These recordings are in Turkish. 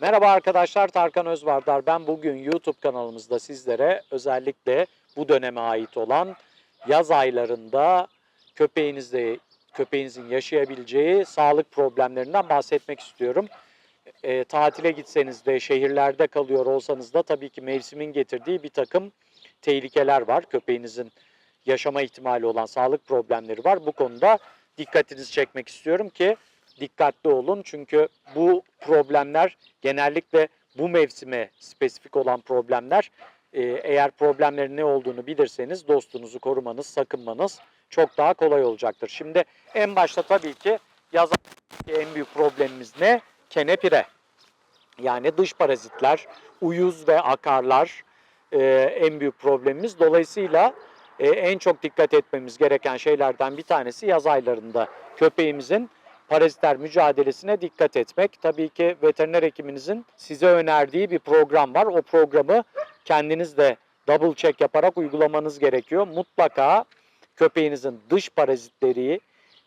Merhaba arkadaşlar, Tarkan Özvardar. Ben bugün YouTube kanalımızda sizlere özellikle bu döneme ait olan yaz aylarında köpeğinizde köpeğinizin yaşayabileceği sağlık problemlerinden bahsetmek istiyorum. E, tatile gitseniz de şehirlerde kalıyor olsanız da tabii ki mevsimin getirdiği bir takım tehlikeler var. Köpeğinizin yaşama ihtimali olan sağlık problemleri var. Bu konuda dikkatinizi çekmek istiyorum ki dikkatli olun. Çünkü bu problemler genellikle bu mevsime spesifik olan problemler. Ee, eğer problemlerin ne olduğunu bilirseniz dostunuzu korumanız, sakınmanız çok daha kolay olacaktır. Şimdi en başta tabii ki yaz en büyük problemimiz ne? Kenepire. Yani dış parazitler, uyuz ve akarlar e, en büyük problemimiz. Dolayısıyla e, en çok dikkat etmemiz gereken şeylerden bir tanesi yaz aylarında köpeğimizin parazitler mücadelesine dikkat etmek. Tabii ki veteriner hekiminizin size önerdiği bir program var. O programı kendiniz de double check yaparak uygulamanız gerekiyor. Mutlaka köpeğinizin dış parazitleri,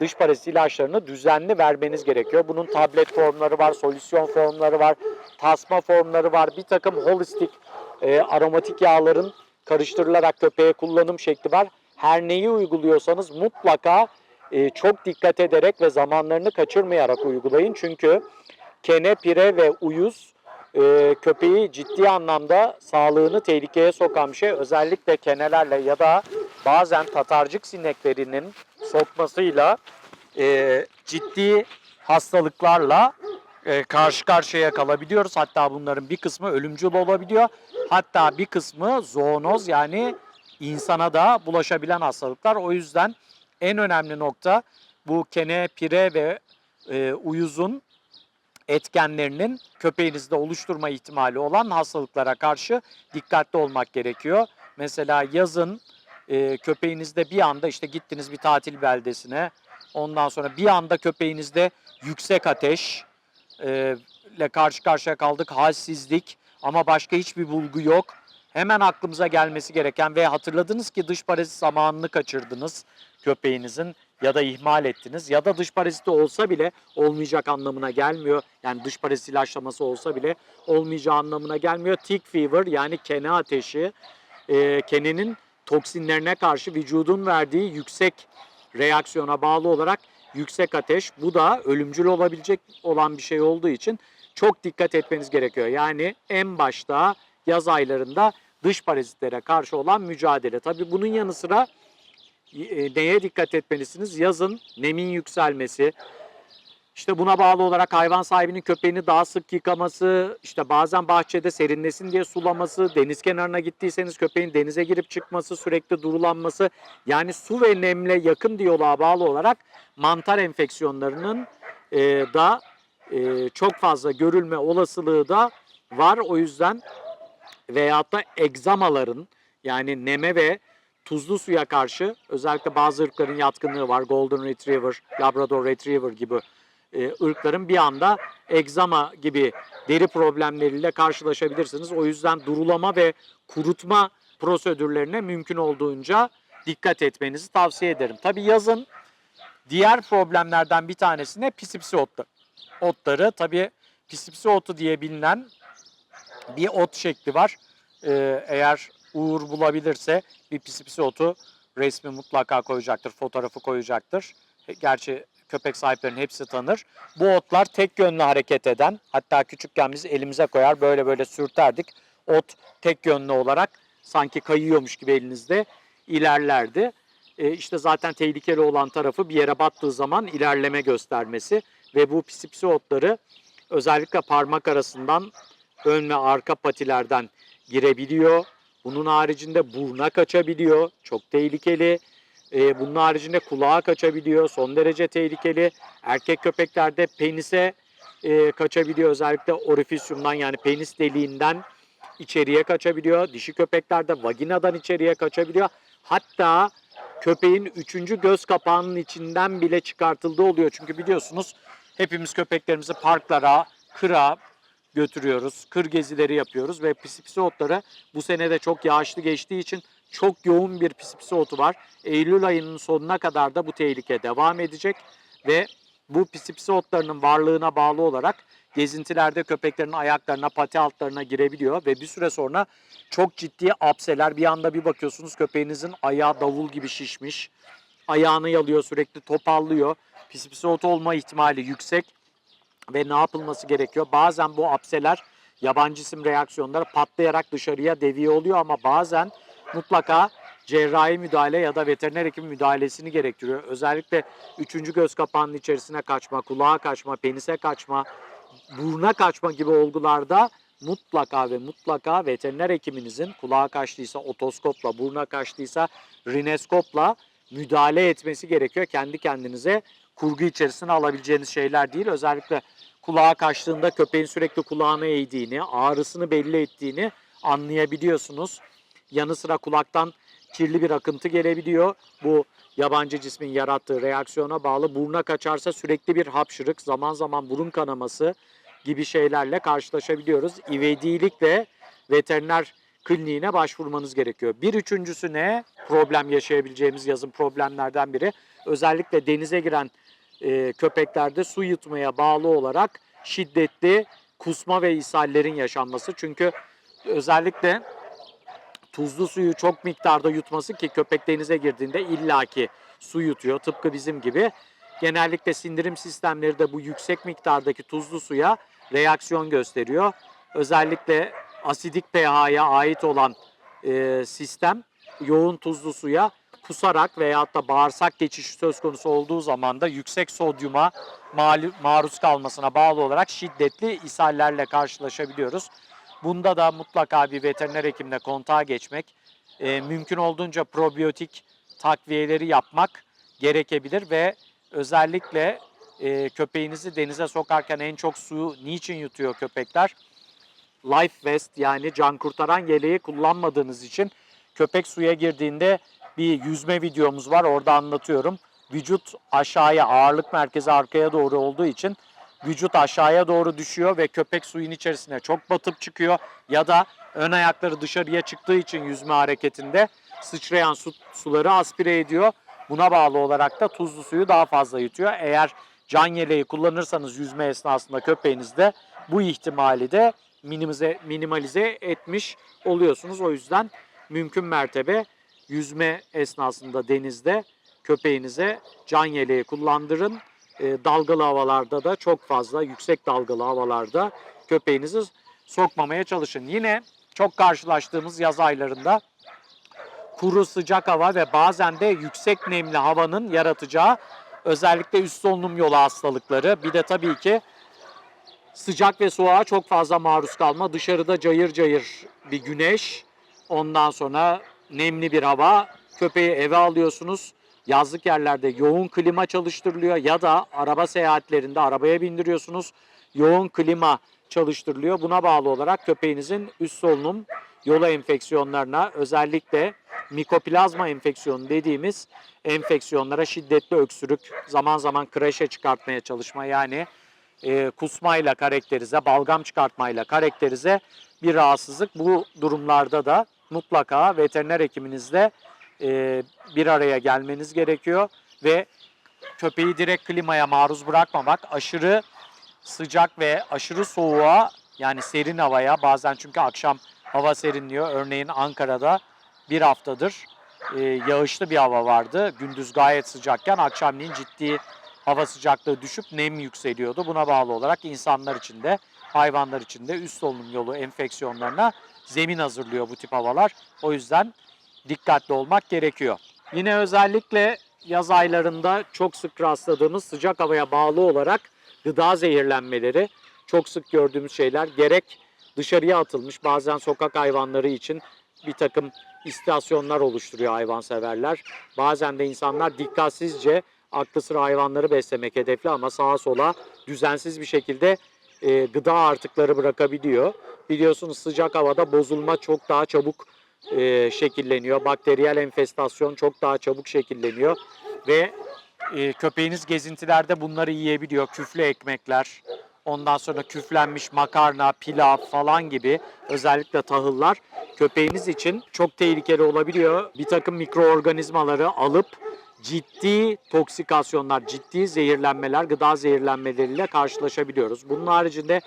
dış parazit ilaçlarını düzenli vermeniz gerekiyor. Bunun tablet formları var, solüsyon formları var, tasma formları var. Bir takım holistik e, aromatik yağların karıştırılarak köpeğe kullanım şekli var. Her neyi uyguluyorsanız mutlaka e, çok dikkat ederek ve zamanlarını kaçırmayarak uygulayın. Çünkü kene, pire ve uyuz e, köpeği ciddi anlamda sağlığını tehlikeye sokan bir şey. Özellikle kenelerle ya da bazen tatarcık sineklerinin sokmasıyla e, ciddi hastalıklarla e, karşı karşıya kalabiliyoruz. Hatta bunların bir kısmı ölümcül olabiliyor. Hatta bir kısmı zoonoz yani insana da bulaşabilen hastalıklar. O yüzden en önemli nokta bu kene, pire ve e, uyuzun etkenlerinin köpeğinizde oluşturma ihtimali olan hastalıklara karşı dikkatli olmak gerekiyor. Mesela yazın e, köpeğinizde bir anda işte gittiniz bir tatil beldesine ondan sonra bir anda köpeğinizde yüksek ateş e, ile karşı karşıya kaldık halsizlik ama başka hiçbir bulgu yok. Hemen aklımıza gelmesi gereken ve hatırladınız ki dış parazit zamanını kaçırdınız köpeğinizin ya da ihmal ettiniz ya da dış paraziti olsa bile olmayacak anlamına gelmiyor. Yani dış parazit ilaçlaması olsa bile olmayacağı anlamına gelmiyor. Tick fever yani kene ateşi, e, kenenin toksinlerine karşı vücudun verdiği yüksek reaksiyona bağlı olarak yüksek ateş. Bu da ölümcül olabilecek olan bir şey olduğu için çok dikkat etmeniz gerekiyor. Yani en başta yaz aylarında dış parazitlere karşı olan mücadele. Tabii bunun yanı sıra neye dikkat etmelisiniz? Yazın nemin yükselmesi, işte buna bağlı olarak hayvan sahibinin köpeğini daha sık yıkaması, işte bazen bahçede serinlesin diye sulaması, deniz kenarına gittiyseniz köpeğin denize girip çıkması, sürekli durulanması. Yani su ve nemle yakın diyaloğa bağlı olarak mantar enfeksiyonlarının e, da e, çok fazla görülme olasılığı da var. O yüzden veyahut da egzamaların yani neme ve tuzlu suya karşı özellikle bazı ırkların yatkınlığı var. Golden Retriever, Labrador Retriever gibi e, ırkların bir anda egzama gibi deri problemleriyle karşılaşabilirsiniz. O yüzden durulama ve kurutma prosedürlerine mümkün olduğunca dikkat etmenizi tavsiye ederim. Tabii yazın diğer problemlerden bir tanesi ne? Pisipsi otları. otları. Tabii pisipsi otu diye bilinen bir ot şekli var. Ee, eğer Uğur bulabilirse bir pisipsi otu resmi mutlaka koyacaktır, fotoğrafı koyacaktır. E, Gerçi köpek sahiplerinin hepsi tanır. Bu otlar tek yönlü hareket eden, hatta küçükken biz elimize koyar böyle böyle sürterdik. Ot tek yönlü olarak sanki kayıyormuş gibi elinizde ilerlerdi. E, işte zaten tehlikeli olan tarafı bir yere battığı zaman ilerleme göstermesi ve bu pisipsi otları özellikle parmak arasından ön ve arka patilerden girebiliyor. Bunun haricinde buruna kaçabiliyor. Çok tehlikeli. Ee, bunun haricinde kulağa kaçabiliyor. Son derece tehlikeli. Erkek köpeklerde penise e, kaçabiliyor. Özellikle orifisyumdan yani penis deliğinden içeriye kaçabiliyor. Dişi köpeklerde vaginadan içeriye kaçabiliyor. Hatta köpeğin üçüncü göz kapağının içinden bile çıkartıldığı oluyor. Çünkü biliyorsunuz hepimiz köpeklerimizi parklara, kıra, götürüyoruz. Kır gezileri yapıyoruz ve pisipsi otları bu sene de çok yağışlı geçtiği için çok yoğun bir pisipsi otu var. Eylül ayının sonuna kadar da bu tehlike devam edecek ve bu pisipsi otlarının varlığına bağlı olarak gezintilerde köpeklerin ayaklarına, pati altlarına girebiliyor ve bir süre sonra çok ciddi apseler bir anda bir bakıyorsunuz köpeğinizin ayağı davul gibi şişmiş. Ayağını yalıyor sürekli topallıyor. Pis pis ot olma ihtimali yüksek ve ne yapılması gerekiyor? Bazen bu apseler yabancı isim reaksiyonları patlayarak dışarıya deviye oluyor ama bazen mutlaka cerrahi müdahale ya da veteriner hekim müdahalesini gerektiriyor. Özellikle üçüncü göz kapağının içerisine kaçma, kulağa kaçma, penise kaçma, buruna kaçma gibi olgularda mutlaka ve mutlaka veteriner hekiminizin kulağa kaçtıysa otoskopla, buruna kaçtıysa rineskopla müdahale etmesi gerekiyor. Kendi kendinize kurgu içerisine alabileceğiniz şeyler değil. Özellikle kulağa kaçtığında köpeğin sürekli kulağını eğdiğini, ağrısını belli ettiğini anlayabiliyorsunuz. Yanı sıra kulaktan kirli bir akıntı gelebiliyor. Bu yabancı cismin yarattığı reaksiyona bağlı. Buruna kaçarsa sürekli bir hapşırık, zaman zaman burun kanaması gibi şeylerle karşılaşabiliyoruz. İvedilikle veteriner kliniğine başvurmanız gerekiyor. Bir üçüncüsü ne? Problem yaşayabileceğimiz yazın problemlerden biri. Özellikle denize giren e, köpeklerde su yutmaya bağlı olarak şiddetli kusma ve ishallerin yaşanması. Çünkü özellikle tuzlu suyu çok miktarda yutması ki köpek denize girdiğinde illaki su yutuyor tıpkı bizim gibi. Genellikle sindirim sistemleri de bu yüksek miktardaki tuzlu suya reaksiyon gösteriyor. Özellikle asidik pH'ya ait olan e, sistem yoğun tuzlu suya kusarak veyahut da bağırsak geçişi söz konusu olduğu zaman da yüksek sodyuma maruz kalmasına bağlı olarak şiddetli ishallerle karşılaşabiliyoruz. Bunda da mutlaka bir veteriner hekimle kontağa geçmek, e, mümkün olduğunca probiyotik takviyeleri yapmak gerekebilir ve özellikle e, köpeğinizi denize sokarken en çok suyu niçin yutuyor köpekler? Life vest yani can kurtaran yeleği kullanmadığınız için köpek suya girdiğinde bir yüzme videomuz var orada anlatıyorum. Vücut aşağıya ağırlık merkezi arkaya doğru olduğu için vücut aşağıya doğru düşüyor ve köpek suyun içerisine çok batıp çıkıyor ya da ön ayakları dışarıya çıktığı için yüzme hareketinde sıçrayan su, suları aspire ediyor. Buna bağlı olarak da tuzlu suyu daha fazla yutuyor. Eğer can yeleği kullanırsanız yüzme esnasında köpeğinizde bu ihtimali de minimize, minimalize etmiş oluyorsunuz. O yüzden mümkün mertebe yüzme esnasında denizde köpeğinize can yeleği kullandırın. E, dalgalı havalarda da çok fazla yüksek dalgalı havalarda köpeğinizi sokmamaya çalışın. Yine çok karşılaştığımız yaz aylarında kuru sıcak hava ve bazen de yüksek nemli havanın yaratacağı özellikle üst solunum yolu hastalıkları. Bir de tabii ki sıcak ve soğuğa çok fazla maruz kalma. Dışarıda cayır cayır bir güneş, ondan sonra nemli bir hava. Köpeği eve alıyorsunuz. Yazlık yerlerde yoğun klima çalıştırılıyor ya da araba seyahatlerinde arabaya bindiriyorsunuz. Yoğun klima çalıştırılıyor. Buna bağlı olarak köpeğinizin üst solunum yolu enfeksiyonlarına özellikle mikoplazma enfeksiyonu dediğimiz enfeksiyonlara şiddetli öksürük, zaman zaman kreşe çıkartmaya çalışma yani e, kusmayla karakterize, balgam çıkartmayla karakterize bir rahatsızlık. Bu durumlarda da mutlaka veteriner hekiminizle e, bir araya gelmeniz gerekiyor ve köpeği direkt klimaya maruz bırakmamak, aşırı sıcak ve aşırı soğuğa yani serin havaya bazen çünkü akşam hava serinliyor. Örneğin Ankara'da bir haftadır e, yağışlı bir hava vardı. Gündüz gayet sıcakken akşamleyin ciddi hava sıcaklığı düşüp nem yükseliyordu. Buna bağlı olarak insanlar için de hayvanlar için de üst solunum yolu enfeksiyonlarına zemin hazırlıyor bu tip havalar. O yüzden dikkatli olmak gerekiyor. Yine özellikle yaz aylarında çok sık rastladığımız sıcak havaya bağlı olarak gıda zehirlenmeleri çok sık gördüğümüz şeyler. Gerek dışarıya atılmış bazen sokak hayvanları için bir takım istasyonlar oluşturuyor hayvanseverler. Bazen de insanlar dikkatsizce aklı sıra hayvanları beslemek hedefli ama sağa sola düzensiz bir şekilde e, gıda artıkları bırakabiliyor. Biliyorsunuz sıcak havada bozulma çok daha çabuk e, şekilleniyor. Bakteriyel enfestasyon çok daha çabuk şekilleniyor ve e, köpeğiniz gezintilerde bunları yiyebiliyor. Küflü ekmekler, ondan sonra küflenmiş makarna, pilav falan gibi özellikle tahıllar köpeğiniz için çok tehlikeli olabiliyor. Bir takım mikroorganizmaları alıp ciddi toksikasyonlar, ciddi zehirlenmeler, gıda zehirlenmeleriyle karşılaşabiliyoruz. Bunun haricinde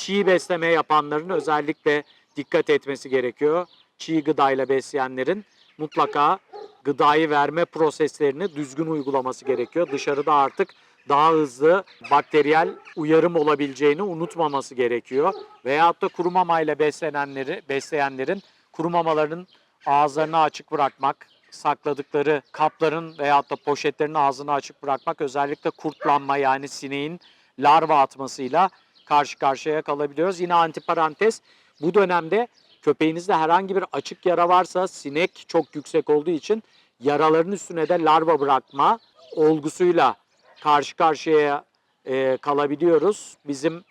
çiğ besleme yapanların özellikle dikkat etmesi gerekiyor. Çiğ gıdayla besleyenlerin mutlaka gıdayı verme proseslerini düzgün uygulaması gerekiyor. Dışarıda artık daha hızlı bakteriyel uyarım olabileceğini unutmaması gerekiyor. Veyahut da kuru mamayla beslenenleri, besleyenlerin kuru mamaların ağızlarını açık bırakmak, sakladıkları kapların veyahut da poşetlerin ağzını açık bırakmak özellikle kurtlanma yani sineğin larva atmasıyla karşı karşıya kalabiliyoruz. Yine antiparantez bu dönemde köpeğinizde herhangi bir açık yara varsa sinek çok yüksek olduğu için yaraların üstüne de larva bırakma olgusuyla karşı karşıya e, kalabiliyoruz. Bizim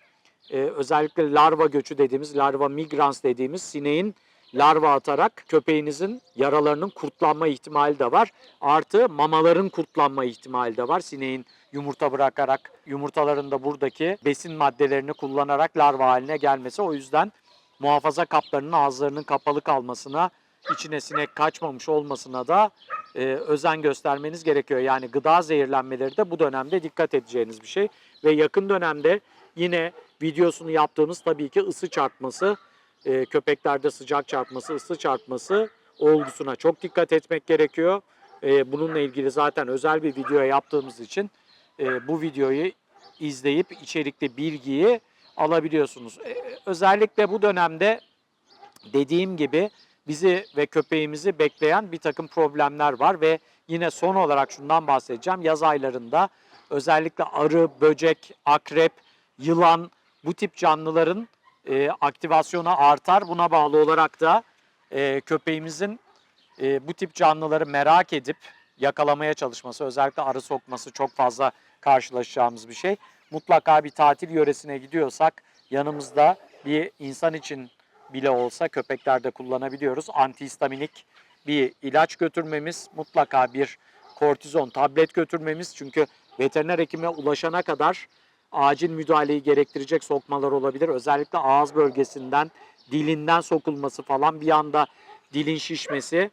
e, özellikle larva göçü dediğimiz, larva migrans dediğimiz sineğin larva atarak köpeğinizin yaralarının kurtlanma ihtimali de var. Artı mamaların kurtlanma ihtimali de var. Sineğin yumurta bırakarak yumurtalarında buradaki besin maddelerini kullanarak larva haline gelmesi. O yüzden muhafaza kaplarının ağızlarının kapalı kalmasına, içine sinek kaçmamış olmasına da e, özen göstermeniz gerekiyor. Yani gıda zehirlenmeleri de bu dönemde dikkat edeceğiniz bir şey. Ve yakın dönemde yine videosunu yaptığımız tabii ki ısı çarpması, e, köpeklerde sıcak çarpması, ısı çarpması olgusuna çok dikkat etmek gerekiyor. E, bununla ilgili zaten özel bir video yaptığımız için e, bu videoyu izleyip içerikli bilgiyi alabiliyorsunuz. E, özellikle bu dönemde dediğim gibi bizi ve köpeğimizi bekleyen bir takım problemler var ve yine son olarak şundan bahsedeceğim. Yaz aylarında özellikle arı, böcek, akrep, yılan bu tip canlıların e, aktivasyonu artar. Buna bağlı olarak da e, köpeğimizin e, bu tip canlıları merak edip yakalamaya çalışması, özellikle arı sokması çok fazla karşılaşacağımız bir şey. Mutlaka bir tatil yöresine gidiyorsak yanımızda bir insan için bile olsa köpeklerde kullanabiliyoruz. Antihistaminik bir ilaç götürmemiz, mutlaka bir kortizon tablet götürmemiz. Çünkü veteriner hekime ulaşana kadar acil müdahaleyi gerektirecek sokmalar olabilir. Özellikle ağız bölgesinden, dilinden sokulması falan bir anda dilin şişmesi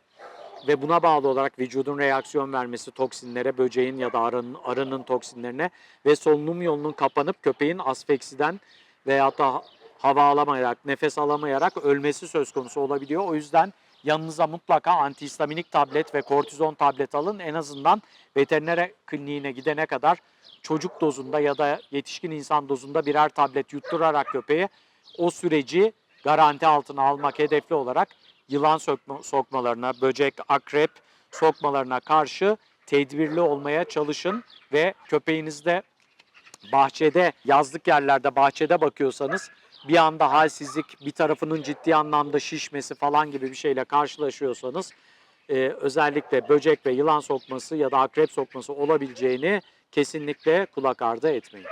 ve buna bağlı olarak vücudun reaksiyon vermesi toksinlere, böceğin ya da arının, arının toksinlerine ve solunum yolunun kapanıp köpeğin asfeksiden veya da hava alamayarak, nefes alamayarak ölmesi söz konusu olabiliyor. O yüzden yanınıza mutlaka antihistaminik tablet ve kortizon tablet alın. En azından veteriner kliniğine gidene kadar çocuk dozunda ya da yetişkin insan dozunda birer tablet yutturarak köpeğe o süreci garanti altına almak hedefli olarak yılan sokma, sokmalarına, böcek, akrep sokmalarına karşı tedbirli olmaya çalışın ve köpeğinizde bahçede, yazlık yerlerde bahçede bakıyorsanız bir anda halsizlik, bir tarafının ciddi anlamda şişmesi falan gibi bir şeyle karşılaşıyorsanız e, özellikle böcek ve yılan sokması ya da akrep sokması olabileceğini kesinlikle kulak ardı etmeyin.